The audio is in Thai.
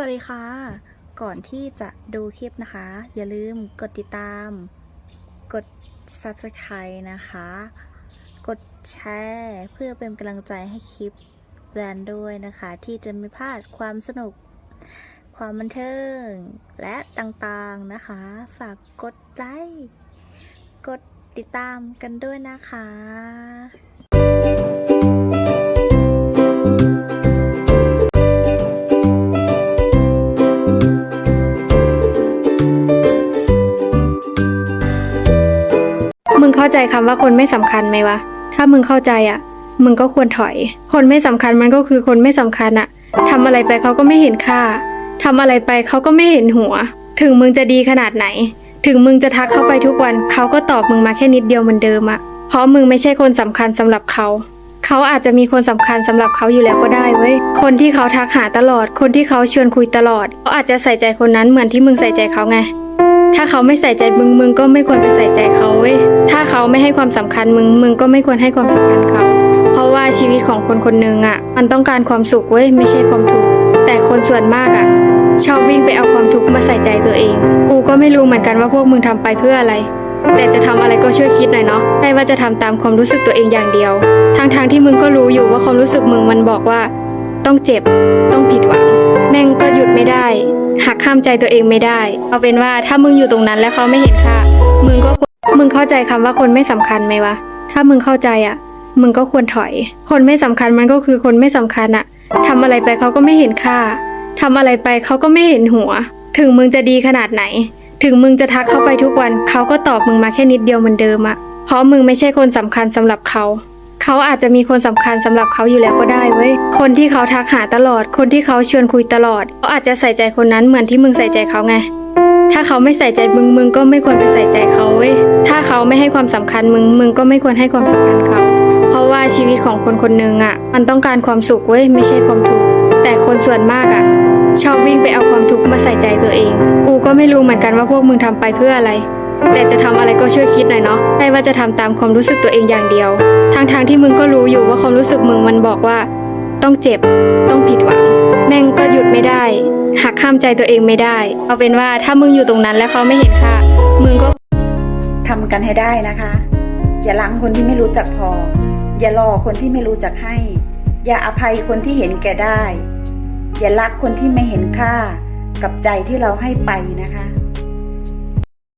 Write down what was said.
สวัสดีค่ะ ก่อนที่จะดูคลิปนะคะ อย่าลืมกดติดตาม กด subscribe นะคะ กดแชร์เพื่อเป็นกำลังใจให้คลิปแบรนด์ด้วยนะคะ ที่จะไม่พลาดความสนุก ความบันเทิง และต่างๆนะคะ ฝากกดไลค์ กดติดตามกันด้วยนะคะ ใจคำว่าคนไม่สำคัญไหมวะ ถ้ามึงเข้าใจอะ มึงก็ควรถอย คนไม่สำคัญมันก็คือคนไม่สำคัญอะทำอะไรไปเขาก็ไม่เห็นค่าทำอะไรไปเขาก็ไม่เห็นหัว ถึงมึงจะดีขนาดไหน ถึงมึงจะทักเขาไปทุกวัน เขาก็ตอบมึงมาแค่นิดเดียวเหมือนเดิมอะ เพราะมึงไม่ใช่คนสำคัญสำหรับเขาเขาอาจจะมีคนสำคัญสำหรับเขาอยู่แล้วก็ได้เว้ย คนที่เขาทักหาตลอด คนที่เขาชวนคุยตลอดเขาอาจจะใส่ใจคนนั้นเหมือนที่มึงใส่ใจเขาไง ถ้าเขาไม่ใส่ใจมึงมึงก็ไม่ควรไปใส่ใจเขาเว้ย ถ้าเขาไม่ให้ความสำคัญมึงมึงก็ไม่ควรให้ความสำคัญเขา เพราะว่าชีวิตของคนคนหนึ่งอะ มันต้องการความสุขเว้ยไม่ใช่ความทุกข์ แต่คนส่วนมากอะ ชอบวิ่งไปเอาความทุกข์มาใส่ใจตัวเอง กูก็ไม่รู้เหมือนกันว่าพวกมึงทำไปเพื่ออะไร แต่จะทำอะไรก็ช่วยคิดหน่อยเนาะไม่ว่าจะทำตามความรู้สึกตัวเองอย่างเดียวทางทางๆที่มึงก็รู้อยู่ว่าความรู้สึกมึงมันบอกว่า ต้องเจ็บ ต้องผิดหวัง แม่งก็หยุดไม่ได้ หักห้ามใจตัวเองไม่ได้ เอาเป็นว่าถ้ามึงอยู่ตรงนั้นแล้วเขาไม่เห็นค่ามึงก็มึงเข้าใจคำว่าคนไม่สำคัญไหมวะ ถ้ามึงเข้าใจอะ มึงก็ควรถอย คนไม่สำคัญมันก็คือคนไม่สำคัญอะทำอะไรไปเขาก็ไม่เห็นค่าทำอะไรไปเขาก็ไม่เห็นหัว ถึงมึงจะดีขนาดไหน ถึงมึงจะทักเขาไปทุกวัน เขาก็ตอบมึงมาแค่นิดเดียวเหมือนเดิมอะเพราะมึงไม่ใช่คนสำคัญสำหรับเขา เขาอาจจะมีคนสำคัญสำหรับเขาอยู่แล้วก็ได้เว้ย คนที่เขาทักหาตลอด คนที่เขาชวนคุยตลอดเขาอาจจะใส่ใจคนนั้นเหมือนที่มึงใส่ใจเขาไง ถ้าเขาไม่ใส่ใจมึงมึงก็ไม่ควรไปใส่ใจเขาเว้ย ถ้าเขาไม่ให้ความสำคัญมึงมึงก็ไม่ควรให้ความสำคัญเขา เพราะว่าชีวิตของคนคนหนึ่งอะ มันต้องการความสุขเว้ยไม่ใช่ความทุกข์ แต่คนส่วนมากอะชอบวิ่งไปเอาความทุกข์มาใส่ใจตัวเอง กูก็ไม่รู้เหมือนกันว่าพวกมึงทำไปเพื่ออะไร แต่จะทำอะไรก็ช่วยคิดหน่อยเนาะไม่ว่าจะทำตามความรู้สึกตัวเองอย่างเดียวทางทางที่มึงก็รู้อยู่ว่าความรู้สึกมึงมันบอกว่า ต้องเจ็บ ต้องผิดหวัง แม่งก็หยุดไม่ได้หักห้ามใจตัวเองไม่ได้ เอาเป็นว่าถ้ามึงอยู่ตรงนั้นแล้วเขาไม่เห็นค่ามึงก็ทำกันให้ได้นะคะ อย่าลังคนที่ไม่รู้จักพอ อย่ารอคนที่ไม่รู้จักให้ อย่าอภัยคนที่เห็นแก่ได้ อย่ารักคนที่ไม่เห็นค่า กับใจที่เราให้ไปนะคะ